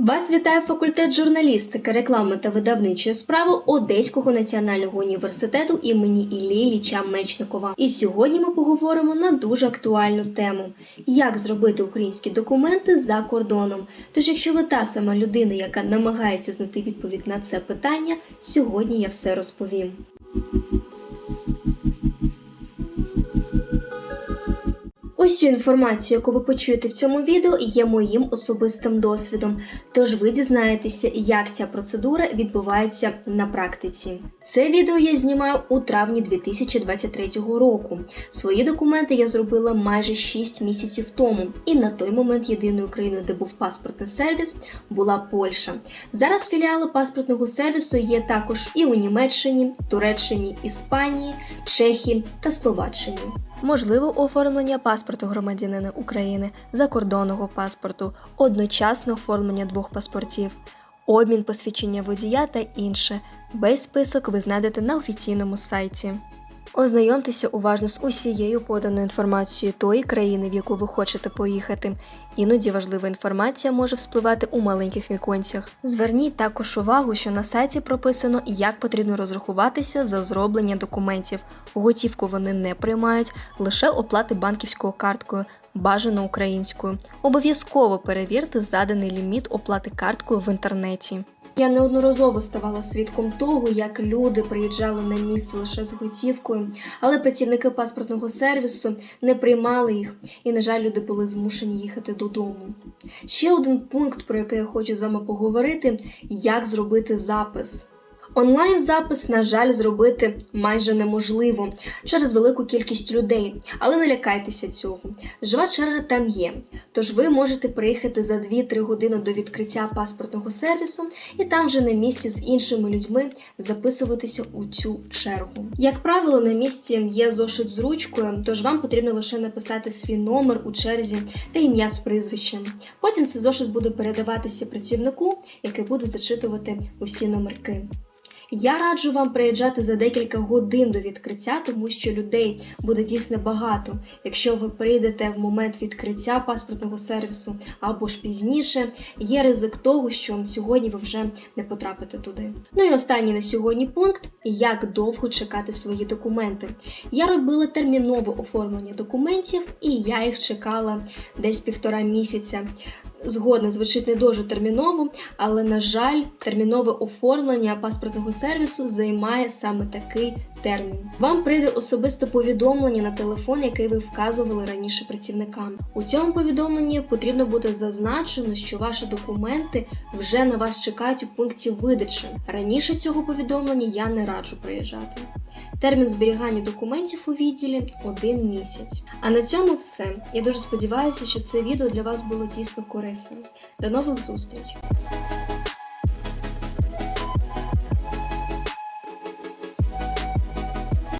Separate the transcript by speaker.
Speaker 1: Вас вітає факультет журналістики, реклами та видавничої справи Одеського національного університету імені Іллі Ілліча Мечникова. І сьогодні ми поговоримо на дуже актуальну тему: як зробити українські документи за кордоном. Тож, якщо ви та сама людина, яка намагається знайти відповідь на це питання, сьогодні я все розповім. Усю інформацію, яку ви почуєте в цьому відео, є моїм особистим досвідом. Тож ви дізнаєтеся, як ця процедура відбувається на практиці. Це відео я знімаю у травні 2023 року. Свої документи я зробила майже 6 місяців тому, і на той момент єдиною країною, де був паспортний сервіс, була Польща. Зараз філіали паспортного сервісу є також і у Німеччині, Туреччині, Іспанії, Чехії та Словаччині. Можливо оформлення паспорту громадянина України, закордонного паспорту, одночасне оформлення двох паспортів, обмін посвідчення водія та інше. Весь список ви знайдете на офіційному сайті. Ознайомтеся уважно з усією поданою інформацією тої країни, в яку ви хочете поїхати. Іноді важлива інформація може вспливати у маленьких віконцях. Зверніть також увагу, що на сайті прописано, як потрібно розрахуватися за зроблення документів. Готівку вони не приймають, лише оплати банківською карткою, бажано українською. Обов'язково перевірте заданий ліміт оплати карткою в інтернеті. Я неодноразово ставала свідком того, як люди приїжджали на місце лише з готівкою, але працівники паспортного сервісу не приймали їх, і, на жаль, люди були змушені їхати додому. Ще один пункт, про який я хочу з вами поговорити: як зробити запис. Онлайн запис, на жаль, зробити майже неможливо через велику кількість людей, але не лякайтеся цього. Жива черга там є. Тож ви можете приїхати за 2-3 години до відкриття паспортного сервісу і там вже на місці з іншими людьми записуватися у цю чергу. Як правило, на місці є зошит з ручкою, тож вам потрібно лише написати свій номер у черзі та ім'я з прізвищем. Потім цей зошит буде передаватися працівнику, який буде зачитувати усі номерки. Я раджу вам приїжджати за декілька годин до відкриття, тому що людей буде дійсно багато. Якщо ви прийдете в момент відкриття паспортного сервісу або ж пізніше, є ризик того, що сьогодні ви вже не потрапите туди. Ну і останній на сьогодні пункт: як довго чекати свої документи. Я робила термінове оформлення документів, і я їх чекала десь півтора місяця. Згодна звучить не дуже терміново, але на жаль, термінове оформлення паспортного сервісу займає саме такий термін. Вам прийде особисте повідомлення на телефон, який ви вказували раніше працівникам. У цьому повідомленні потрібно буде зазначено, що ваші документи вже на вас чекають у пункті видачі. Раніше цього повідомлення я не раджу приїжджати. Термін зберігання документів у відділі один місяць. А на цьому все. Я дуже сподіваюся, що це відео для вас було дійсно корисним. До нових зустрічей!